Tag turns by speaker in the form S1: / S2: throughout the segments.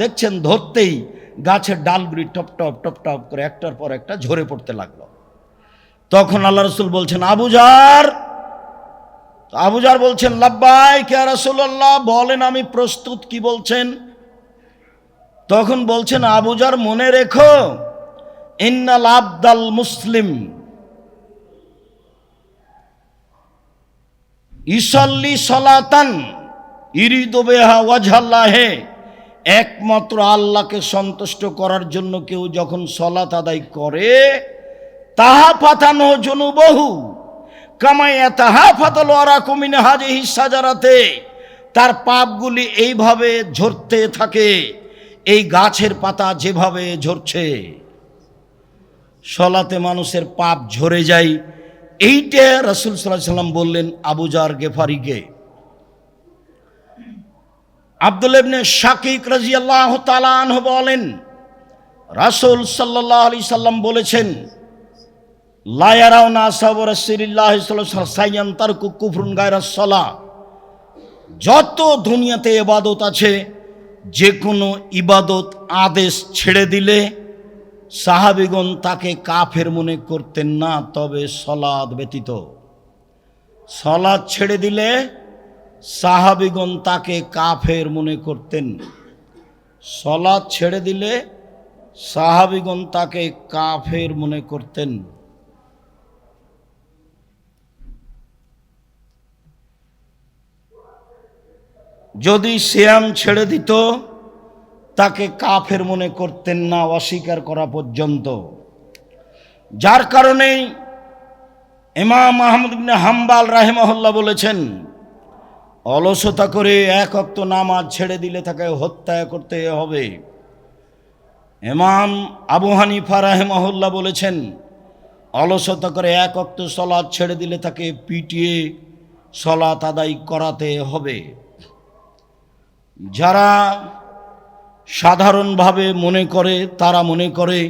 S1: দেখছেন ধরতেই গাছের ডালগুলি টপ টপ টপ টপ করে একটার পর একটা ঝরে পড়তে লাগল। তখন আল্লাহ রসুল বলছেন আবুজার আবুজার বলছেন লাব্বাই কে রসুল্লাহ বলেন, আমি প্রস্তুত। কি বলছেন? তখন বলছেন আবুজার মনে রেখো, ইন্নাল আবদাল মুসলিম। ইসল্লি সলাতান। ইরিদোবেহা ওয়াজহাল্লাহে। একমাত্র আল্লাহকে সন্তুষ্ট করার জন্য কেউ যখন সলাত আদায় করে, তাহা পাতানো জনু বহু কামাইয়া তাহা ফাতালো আরা কমিনে হাজে হিসাজারাতে তার পাপগুলি এইভাবে ঝরতে থাকে, এই গাছের পাতা যেভাবে ঝরছে। সলাতে মানুষের পাপ ঝরে যায়। এইটা রসুল সাল্লাহ সাল্লাম বললেন আবুজার গেফারিকে। আব্দুল ইবনে শাকিক রাজিয়াল্লাহ তালান বলেন, রাসুল সাল্লাহ আলি সাল্লাম বলেছেন লায়ারাও না সাবর সিরিল্লাহ সাইয়ান তার কুফরুন গায়রা সলা। যত দুনিয়াতে ইবাদত আছে যে কোনো ইবাদত আদেশ ছেড়ে দিলে সাহাবিগণ তাকে কাফের মনে করতেন না, তবে সলাদ ব্যতীত। সলাদ ছেড়ে দিলে সাহাবিগণ তাকে কাফের মনে করতেন। সলাদ ছেড়ে দিলে সাহাবিগণ তাকে কাফের মনে করতেন। যদি শ্যাম ছেড়ে দিত, তাকে কাফের মনে করতেন না অস্বীকার করা পর্যন্ত। যার কারণেই ইমাম ইবনে হাম্বাল রাহেমহল্লা বলেছেন অলসতা করে এক অক্ত নামাজ ছেড়ে দিলে তাকে হত্যা করতে হবে। এমাম আবু হানিফা রাহেমহল্লা বলেছেন, অলসতা করে এক অক্ত সলাৎ ছেড়ে দিলে তাকে পিটিয়ে সলাৎ আদায় করাতে হবে। যারা সাধারণভাবে মনে করে, তারা মনে করে,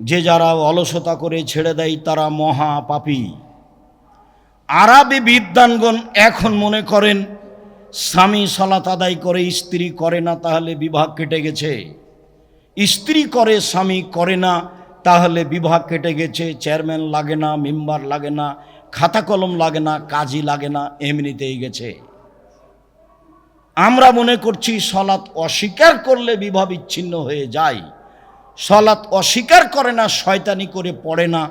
S1: যে যারা অলসতা করে ছেড়ে দেয়, তারা মহা পাপী আরবি বিদ্যানগণ এখন মনে করেন, স্বামী সলাত আদায় করে, স্ত্রী করে না, তাহলে বিভাগ কেটে গেছে। স্ত্রী করে, স্বামী করে না, তাহলে বিভাগ কেটে গেছে। চেয়ারম্যান লাগে না, মেম্বার লাগে না, খাতা কলম লাগে না কাজী লাগে না, এমনিতেই গেছে। আমরা মনে করছি সলাৎ অস্বীকার করলে বিবাহ বিচ্ছিন্ন হয়ে যায়। সলাৎ অস্বীকার করে না, শয়তানি করে পড়ে না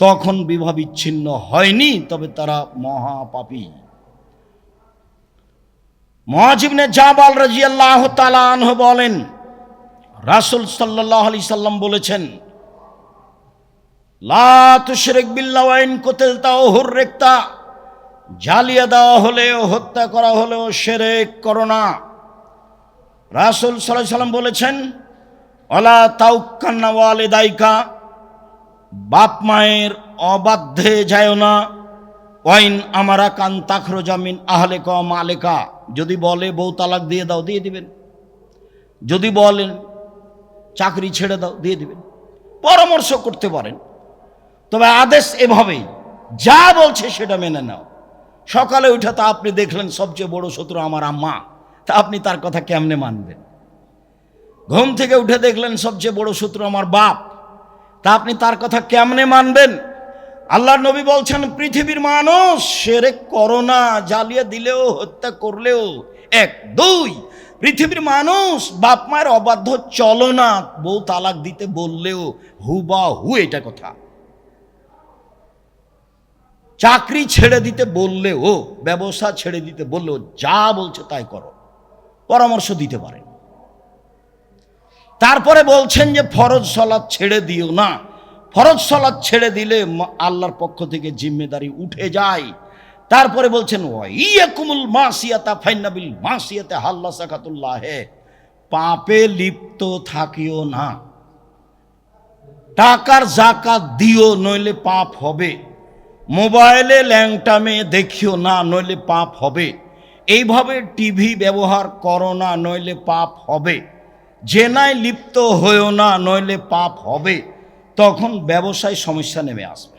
S1: তখন বিভা বিচ্ছিন্ন হয়নি, তবে তারা মহাপাপী। মহাজিবনে জাবাল রাজিয়াল্লাহ তালাহ বলেন, রাসুল সাল্লাহ আলি সাল্লাম বলেছেন রেক্তা জ্বালিয়ে দেওয়া হলেও, হত্যা করা হলেও সেরেক করো না। রাসুল সাল্লাম বলেছেন অলা তাউকান্না ওয়ালে দায়িকা বাপ মায়ের অবাধ্যে যায় না। ওয়াইন আমারা কান জামিন আহলে ক মালেকা। যদি বলে বউ তালাক দিয়ে দাও, দিয়ে দিবেন। যদি বলেন চাকরি ছেড়ে দাও, দিয়ে দিবেন। পরামর্শ করতে পারেন। তবে আদেশ এভাবেই যা বলছে সেটা মেনে নাও। সকালে উঠে তা আপনি দেখলেন সবচেয়ে বড় শত্রু আমার আম্মা। তা আপনি তার কথা কেমনে মানবেন? ঘুম থেকে উঠে দেখলেন সবচেয়ে বড় শত্রু আমার বাপ। তা আপনি তার কথা কেমনে মানবেন? আল্লাহ নবী বলছেন, পৃথিবীর মানুষ সেরে করোনা জ্বালিয়ে দিলেও, হত্যা করলেও, এক, দুই, পৃথিবীর মানুষ বাপ মায়ের অবাধ্য চলো না, বউ তালাক দিতে বললেও হু বা হু এটা কথা। চাকরি ছেড়ে দিতে বললেও, ব্যবসা ছেড়ে দিতে বললেও, যা বলছে তাই করো। পরামর্শ দিতে পারেন। তারপরে বলছেন যে, ফরজ সলাদ ছেড়ে দিও না। ফরজ সলাদ ছেড়ে দিলে আল্লাহর পক্ষ থেকে জিম্মেদারি উঠে যায়। তারপরে বলছেন ইয়াকুমুল মাসিয়াতা ফাইনাবিল মাসিয়াতে হাল্লা সাকাতুল্লাহ। হে পাপে লিপ্ত থাকিও না। টাকার জাকাত দিও, নইলে পাপ হবে। মোবাইলে ল্যাংটামে দেখিও না, নইলে পাপ হবে। এইভাবে টিভি ব্যবহার করো না, নইলে পাপ হবে। জেনায় লিপ্ত হয়েও না, নইলে পাপ হবে। তখন ব্যবসায় সমস্যা নেমে আসবে।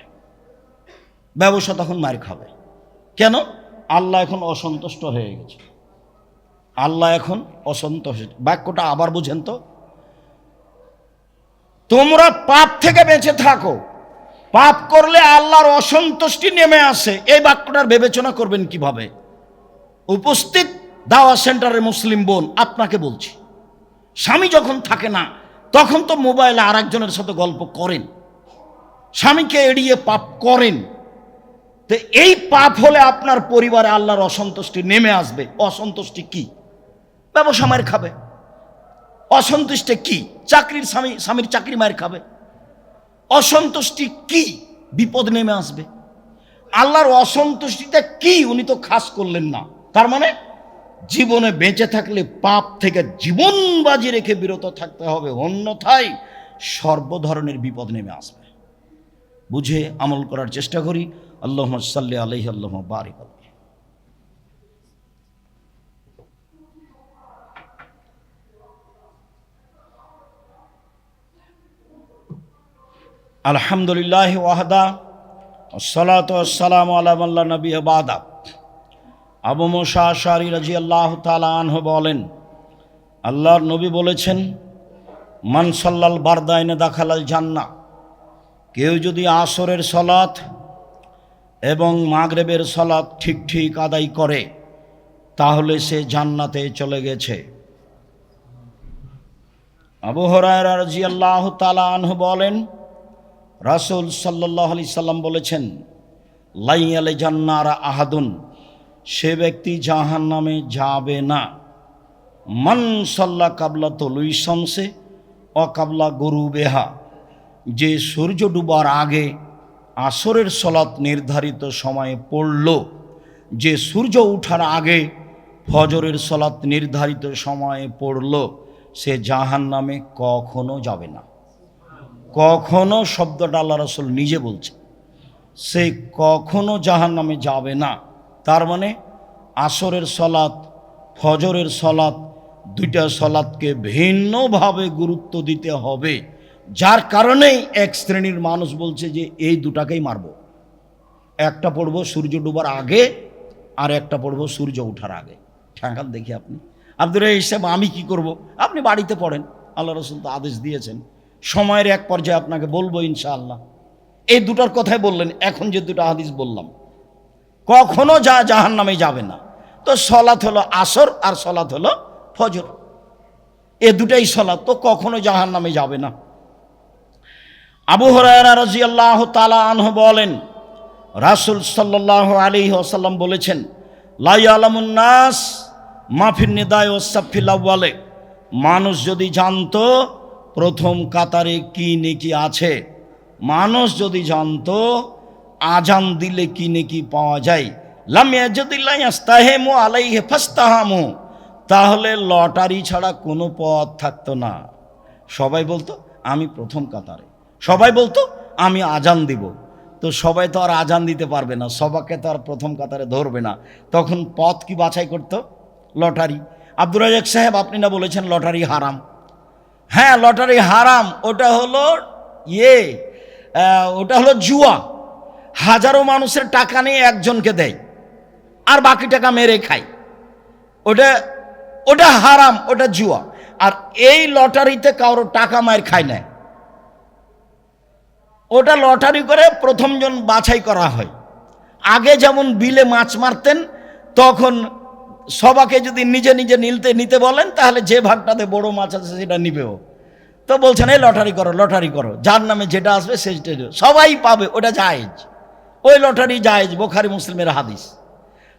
S1: ব্যবসা তখন মার খাবে। কেন? আল্লাহ এখন অসন্তুষ্ট হয়ে গেছে। আল্লাহ এখন অসন্তোষ বাক্যটা আবার বুঝেন তো। তোমরা পাপ থেকে বেঁচে থাকো। পাপ করলে আল্লাহর অসন্তুষ্টি নেমে আসে। এই বাক্যটার বিবেচনা করবেন কীভাবে? উপস্থিত দাওয়া সেন্টারের মুসলিম বোন, আপনাকে বলছি। স্বামী যখন থাকে না, তখন তো মোবাইলে আর একজনের সাথে গল্প করেন। স্বামীকে এড়িয়ে পাপ করেন। তো এই পাপ হলে আপনার পরিবারে আল্লাহর অসন্তুষ্টি নেমে আসবে। অসন্তুষ্টি কি? ব্যবসা মায়ের খাবে। অসন্তুষ্টি কি? চাকরির স্বামী, স্বামীর চাকরি মায়ের খাবে। অসন্তুষ্টি কি? বিপদ নেমে আসবে। আল্লাহর অসন্তুষ্টিটা কি? উনি তো খাস করলেন না। তার মানে জীবনে বেঁচে থাকলে পাপ থেকে জীবন বাজি রেখে বিরত থাকতে হবে। অন্যথায় সর্বধরনের বিপদ নেমে আসবে। বুঝে আমল করার চেষ্টা করি। আল্লাহ সাল্লি আলহি আল্লাহ বারিক আলহামদুলিল্লাহ ওয়াহদা সালাত সালাম আল্লাহ নবী বাদা। আবু মোশা আশারি রাজি আল্লাহ আনহ বলেন, আল্লাহর নবী বলেছেন, মান সাল্লাল বারদাইনে দাখালাল জান্না কেউ যদি আসরের সলাৎ এবং মাগরেবের সলাৎ ঠিক ঠিক আদায় করে, তাহলে সে জান্নাতে চলে গেছে। আবু হরায়রা রাজি আল্লাহ তালা আনহ বলেন, রাসুল সাল্লাহ আলি সাল্লাম বলেছেন লাই আলে জান্নারা আহাদুন সে ব্যক্তি জাহান নামে যাবে না। মান সাল্লা কাবলা তলুই শমসে, অকাবলা গরু বেহা যে সূর্য ডুবার আগে আসরের সলাৎ নির্ধারিত সময়ে পড়ল, যে সূর্য উঠার আগে ফজরের সলাৎ নির্ধারিত সময়ে পড়ল, সে জাহান নামে কখনো যাবে না। কখনো শব্দটা আল্লাহ রসুল নিজে বলছে সে কখনো জাহান নামে যাবে না। তার মানে আসরের সলাৎ ফজরের সলাৎ দুইটা সলাৎকে ভিন্নভাবে গুরুত্ব দিতে হবে। যার কারণেই এক শ্রেণির মানুষ বলছে যে এই দুটাকেই মারব। একটা পড়ব সূর্য ডুবার আগে আর একটা পড়ব সূর্য ওঠার আগে। ঠেকান দেখি আপনি। এই হিসাবে আমি কি করব? আপনি বাড়িতে পড়েন। আল্লাহ রসুল তো আদেশ দিয়েছেন। সময়ের এক পর্যায়ে আপনাকে বলব ইনশাআল্লাহ। এই দুটার কথাই বললেন। এখন যে দুটো হাদিস বললাম কখনো যা জাহান নামে যাবে না। তো সলাৎ হলো আসর আর সলাৎ হলো ফজর। এ দুটাই সলাৎ, তো কখনো জাহান নামে যাবে না। আবু হরায়রা রাজি আল্লাহ তালা আনহ বলেন, রাসুল সাল্লাহ আলী আসাল্লাম বলেছেন লাই আলামুন্নাস মাফির নিদায় ও সাফিল্লাওয়ালে মানুষ যদি জানতো প্রথম কাতারে কি নেকি আছে, মানুষ যদি জানতো আজান দিলে কি নেকি পাওয়া যায়? লামিয়া যদি লাইয়াস্তাহেমো আলাইহে ফাস্তাহামো। তাহলে লটারি ছাড়া কোনো পথ থাকতো না। সবাই বলতো, আমি প্রথম কাতারে। সবাই বলতো, আমি আজান দিব। তো সবাই তো আর আজান দিতে পারবে না। সবাকে তো আর প্রথম কাতারে ধরবে না। তখন পথ কি বাছাই করতো? লটারি। আব্দুর রাজাক সাহেব, আপনি না বলেছেন লটারি হারাম? হ্যাঁ লটারি হারাম। ওটা হলো ইয়ে ওটা হলো জুয়া। হাজারো মানুষের টাকা নিয়ে একজনকে দেয়, আর বাকি টাকা মেরে খায়। ওটা ওটা হারাম, ওটা জুয়া। আর এই লটারিতে কারও টাকা মায়ের খায় না। ওটা লটারি করে প্রথমজন বাছাই করা হয়। আগে যেমন বিলে মাছ মারতেন, তখন সবাকে যদি নিজে নিজে নিলতে, নিতে বলেন, তাহলে যে ভাগটাতে বড় মাছ আছে সেটা নিবেও। তো বলছেন, এই লটারি করো লটারি করো। যার নামে যেটা আসবে, সেটা সবাই পাবে, ওটা জায়েজ। ওই লটারি জায়েজ, বোখারি মুসলিমের হাদিস।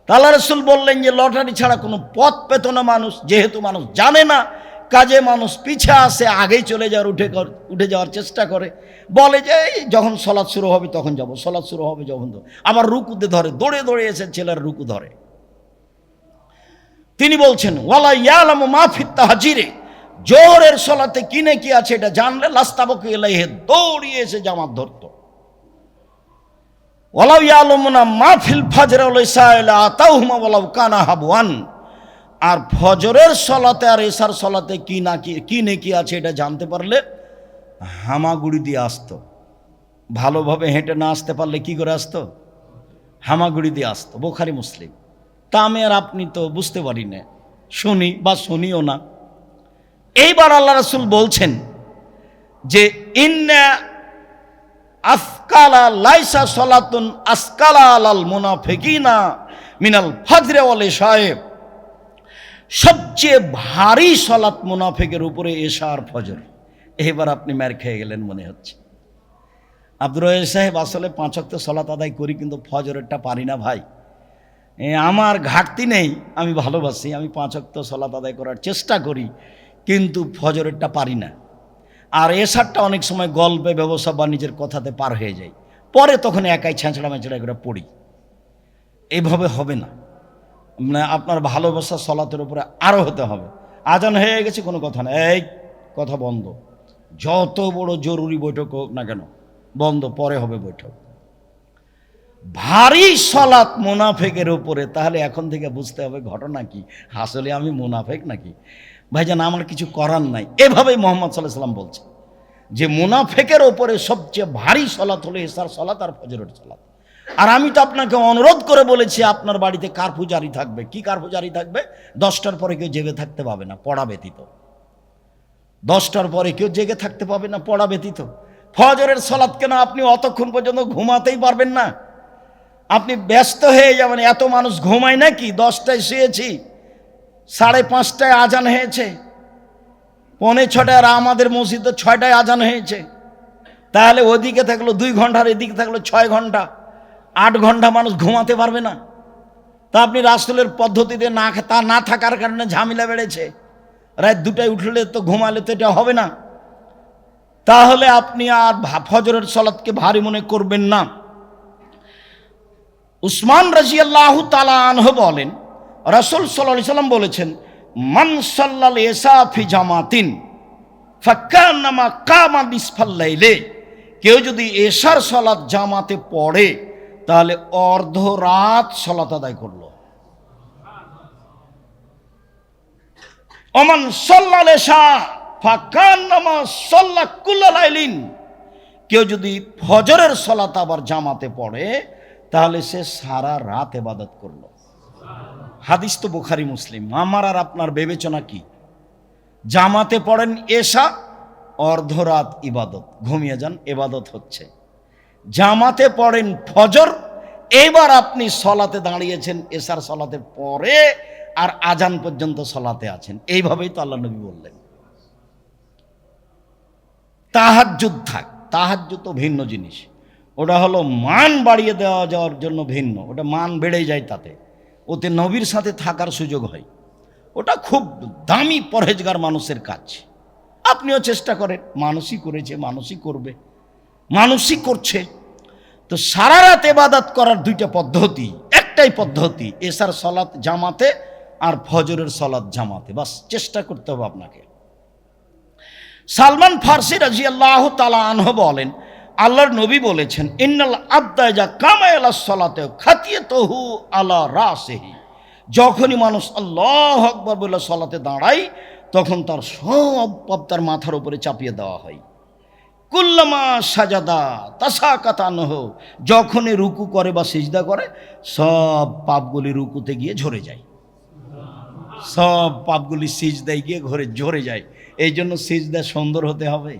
S1: তাল্লা রসুল বললেন যে, লটারি ছাড়া কোনো পথ পেত না মানুষ, যেহেতু মানুষ জানে না, কাজে মানুষ পিছে আসে, আগেই চলে যাওয়ার, উঠে উঠে যাওয়ার চেষ্টা করে। বলে যে, এই যখন সলাৎ শুরু হবে, তখন যাব, সলাৎ শুরু হবে যখন আবার রুকুতে ধরে, দৌড়ে দৌড়ে এসে ছেলের রুকু ধরে। তিনি বলছেন, ওয়ালা ইয়ালাম মাফিত তাহাজিরে, জোহরের সলাতে কিনে কি আছে এটা জানলে, লাস্তাবকে এলাইহে দৌড়িয়ে এসে জামাত ধরতো। ওয়ালাউ ইয়ালামুনা মাহফিল ফাজর ওলাইসাইলা আতাউহুমা ওয়ালাউ কানা হাবওয়ান। আর ফজরের সলাতে আর এসার সলাতে কি না কি কি নেকি আছে এটা জানতে পারলে হামাগুড়ি দিয়ে আসতো। ভালোভাবে হেঁটে না আসতে পারলে কি করে আসতো? হামাগুড়ি দিয়ে আসতো, বোখারি মুসলিম। তা আমি আর আপনি তো বুঝতে পারি না শুনি বা শুনিও না। এইবার আল্লাহ রাসুল বলছেন যে, ইন্না আফকালা লাইসা সলাতুন আসকালা আলাল মুনাফিকিনা মিনাল ফাজরে ওয়ালে সাহেব সবচেয়ে ভারী সলাত মুনাফেকের উপরে এশার ফজর। এবার আপনি ম্যার খেয়ে গেলেন মনে হচ্ছে। আব্দুর সাহেব, আসলে পাঁচক তো সলাত আদায় করি কিন্তু ফজরেরটা পারি না ভাই। আমার ঘাটতি নেই, আমি ভালোবাসি, আমি পাঁচক তো সলাত আদায় করার চেষ্টা করি, কিন্তু ফজরেরটা পারি না। আর এ এসারটা অনেক সময় গল্পে, ব্যবসা বাণিজ্যের কথাতে পার হয়ে যায়। পরে তখন একাই ছ্যাঁচড়া ম্যাঁচড়া করে পড়ি। এইভাবে হবে না। মানে আপনার ভালোবাসা সলাতের উপরে আরও হতে হবে। আজান হয়ে গেছে, কোনো কথা না। এই, কথা বন্ধ। যত বড় জরুরি বৈঠক হোক না কেন, বন্ধ, পরে হবে বৈঠক। ভারী সলাৎ মুনাফেকের উপরে, তাহলে এখন থেকে বুঝতে হবে ঘটনা কি? আসলে আমি মুনাফেক নাকি? ভাইজান, আমার কিছু করার নাই। এভাবেই মোহাম্মদ সাল্লাহ সাল্লাম বলছে। যে মুনাফেকের ওপরে সবচেয়ে ভারী সলাত হলো এসার সলাত আর ফজরের সলাত আর আমি তো আপনাকে অনুরোধ করে বলেছি, আপনার বাড়িতে কার পূজারি থাকবে? কি কার পূজারি থাকবে? দশটার পরে কেউ জেগে থাকতে পাবে না, পড়া ব্যতীত। দশটার পরে কেউ জেগে থাকতে পাবে না, পড়া ব্যতীত। ফজরের সলাৎ কেন আপনি অতক্ষণ পর্যন্ত ঘুমাতেই পারবেন না? আপনি ব্যস্ত হয়ে যাবেন, এত মানুষ ঘুমায় নাকি? দশটায় শুয়েছি। সাড়ে পাঁচটায় আজান হয়েছে। পৌনে ছটায় আর আমাদের মসজিদে ছয়টায় আজান হয়েছে। তাহলে ওদিকে থাকল দুই ঘণ্টার এদিকে থাকল ছয় ঘণ্টা। আট ঘণ্টা মানুষ ঘুমাতে পারবে না। তা আপনি রাসুলের পদ্ধতিতে না তা না থাকার কারণে ঝামেলা বেড়েছে। রাত দুটায় উঠলে তো ঘুমালে তো এটা হবে না। তাহলে আপনি আর ফজরের সলাৎকে ভারী মনে করবেন না। উসমান রাজি আল্লাহ আনহ বলেন রসুল সাল্লাহ সাল্লাম বলেছেন, মান সাল্লাল এসাফি জামাতিন ফাক্কান্নামা কামা নিসফাল্লাইলে কেউ যদি এশার সলাৎ জামাতে পড়ে, তাহলে অর্ধ রাত সলাত আদায় করল। অমান সল্লাল এশা ফাক্কান্নামা সল্লা কুল্লালাইলিন কেউ যদি ফজরের সলাত আবার জামাতে পড়ে, তাহলে সে সারা রাত এবাদত করল। হাদিস তো বুখারি, মুসলিম। আমার আর আপনার বিবেচনা কি? জামাতে পড়েন এশা, অর্ধরাত ইবাদত। ঘুমিয়ে যান এবাদত হচ্ছে। জামাতে পড়েন ফজর এবার আপনি সলাতে দাঁড়িয়েছেন, এশার সলাতে পরে আর আজান পর্যন্ত সলাতে আছেন। এইভাবেই তো আল্লাহ নবী বললেন। তাহাজ্জুদ থাক। তাহাজ্জুদ তো ভিন্ন জিনিস। ওটা হলো মান বাড়িয়ে দেওয়া যাওয়ার জন্য ভিন্ন। ওটা মান বেড়ে যায় তাতে। ওতে নবীর সাথে থাকার সুযোগ হয়। ওটা খুব দামি পরহেজগার মানুষের কাজ। আপনিও চেষ্টা করেন, মানুষই করেছে, মানুষই করবে, মানুষই করছে। তো সারা রাত এবাদাত করার দুইটা পদ্ধতি, একটাই পদ্ধতি, এসার সলাৎ জামাতে আর ফজরের সলাৎ জামাতে। বাস, চেষ্টা করতে হবে আপনাকে। সালমান ফার্সি রাজি আল্লাহ তালা আনহ বলেন আল্লাহর নবী বলেছেন, ইন্নাল আব্দা যা কামায়ালা সলাতে খাতিয়ে তহু আলা রাসেহি। যখনই মানুষ আল্লাহ আকবর বলে সলাতে দাঁড়ায়, তখন তার সব পাপ তার মাথার উপরে চাপিয়ে দেওয়া হয়। কুল্লামা সাজাদা তাসা কাতানহ যখনই রুকু করে বা সিজদা করে, সব পাপগুলি রুকুতে গিয়ে ঝরে যায়। সব পাপগুলি সিজদায় গিয়ে ঘরে ঝরে যায়। এই জন্য সিজদা সুন্দর হতে হবে।